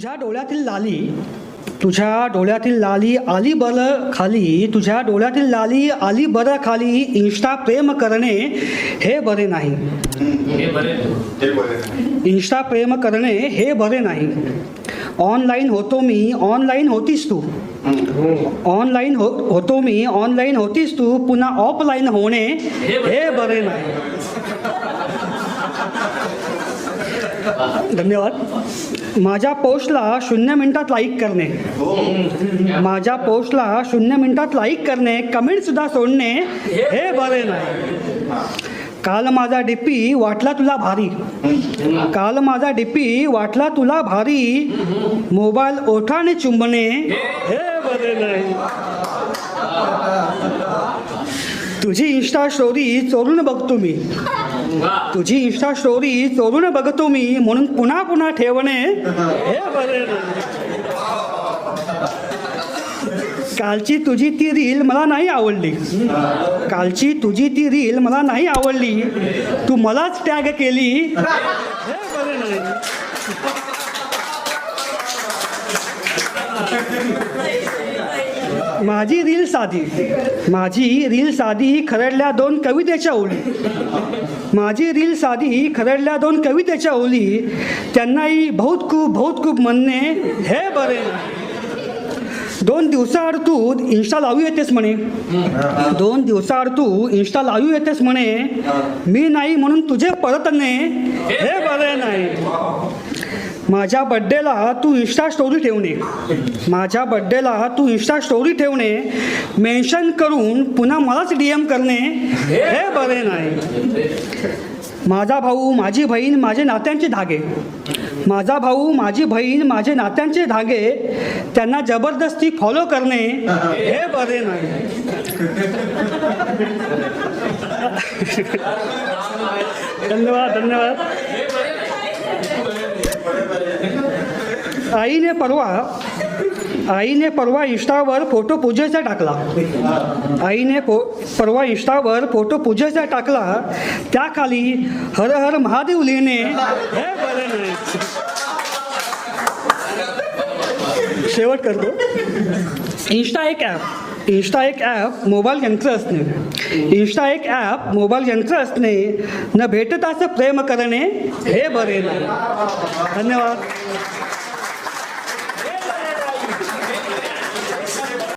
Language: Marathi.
तुझ्या डोळ्यातील लाली तुझ्या डोळ्यातील लाली आली बरं खाली तुझ्या डोळ्यातील लाली आली बरं खाली इंस्टा प्रेम करणे हे बरे नाही. हे इंस्टा प्रेम करणे हे बरे नाही. ऑनलाईन होतो मी ऑनलाईन होतीस तू. ऑनलाईन हो होतो मी ऑनलाईन होतीस तू पुन्हा ऑफलाईन होणे हे बरे नाही. धन्यवाद. माझ्या पोस्टला शून्य मिनिटात लाईक करणे. माझ्या पोस्टला शून्य मिनिटात लाईक करणे कमेंट सुद्धा सोडणे हे बरे नाही. काल माझा डीपी वाटला तुला भारी. काल माझा डीपी वाटला तुला भारी. मोबाईल ओठाने चुंबणे हे बरे नाही. तुझी इन्स्टा स्टोरी चोरून बघतो मी. तुझी इंस्टा स्टोरी चोरून बघतो मी म्हणून पुन्हा पुन्हा ठेवणे. हे बरे. कालची तुझी ती रील मला नाही आवडली. कालची तुझी ती रील मला नाही आवडली. तू मलाच टॅग केली. हे बरे. नाही माझी रील साधी. माझी रील साधी ही खरडल्या दोन कवितेच्या ओळी माझी रील साधी ही खरडल्या दोन कवितेच्या ओळी त्यांनाही बहुत खूप बहुत खूप म्हणणे हे बरे दोन दिवसाआड तू इन्स्टा लावू येतेस म्हणे. दोन दिवसाआड तू इन्स्टा लावू येतेस म्हणे. मी नाही म्हणून तुझे परतणे हे बरे नाही. माझ्या बड्डेला तू इन्स्टा स्टोरी ठेवणे. माझ्या बड्डेला तू इन्स्टा स्टोरी ठेवणे. मेन्शन करून पुन्हा मलाच डी एम करणे. हे बरे नाही. माझा भाऊ माझी बहीण माझे नात्यांचे धागे. माझा भाऊ माझी बहीण माझे नात्यांचे धागे. त्यांना जबरदस्ती फॉलो करणे. हे बरे नाही. धन्यवाद धन्यवाद. आईने परवा आईने परवा इष्टावर फोटो पूजेचा टाकला. आईने पो परवा इष्टावर फोटो पूजेचा टाकला. त्याखाली हर हर महादेव लिहिणे हे बरे नाही शेवट करतो. इन्स्टा एक ॲप इन्स्टा एक ॲप मोबाईल यंत्र असणे. इन्स्टा एक ॲप मोबाईल यंत्र असणे न भेटताच प्रेम करणे हे बरे धन्यवाद.